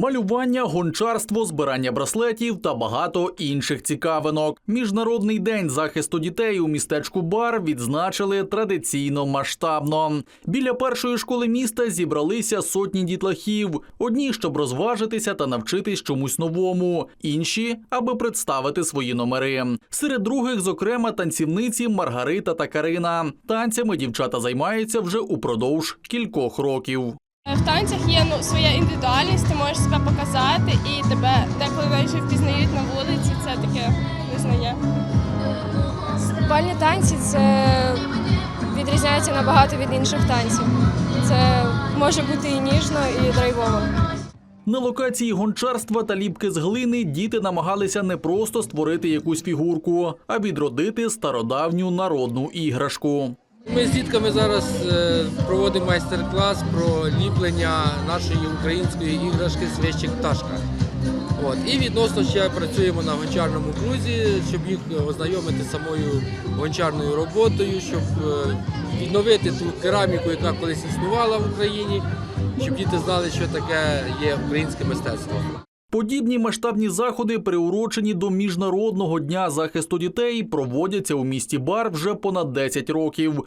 Малювання, гончарство, збирання браслетів та багато інших цікавинок. Міжнародний день захисту дітей у містечку Бар відзначили традиційно масштабно. Біля першої школи міста зібралися сотні дітлахів. Одні, щоб розважитися та навчитись чомусь новому, інші, аби представити свої номери. Серед других, зокрема, танцівниці Маргарита та Карина. Танцями дівчата займаються вже упродовж кількох років. В танцях є ну, своя індивідуальність, ти можеш себе показати і тебе деколи навіть впізнають на вулиці. Це таке визнання. Бальні танці це відрізняється набагато від інших танців. Це може бути і ніжно, і драйвово. На локації гончарства та ліпки з глини діти намагалися не просто створити якусь фігурку, а відродити стародавню народну іграшку. Ми з дітками зараз е, проводимо майстер-клас про ліплення нашої української іграшки свищик пташка. От. І відносно ще працюємо на гончарному крузі, щоб їх ознайомити з самою гончарною роботою, щоб е, відновити ту кераміку, яка колись існувала в Україні, щоб діти знали, що таке є українське мистецтво. Подібні масштабні заходи, приурочені до міжнародного дня захисту дітей, проводяться у місті Бар вже понад 10 років.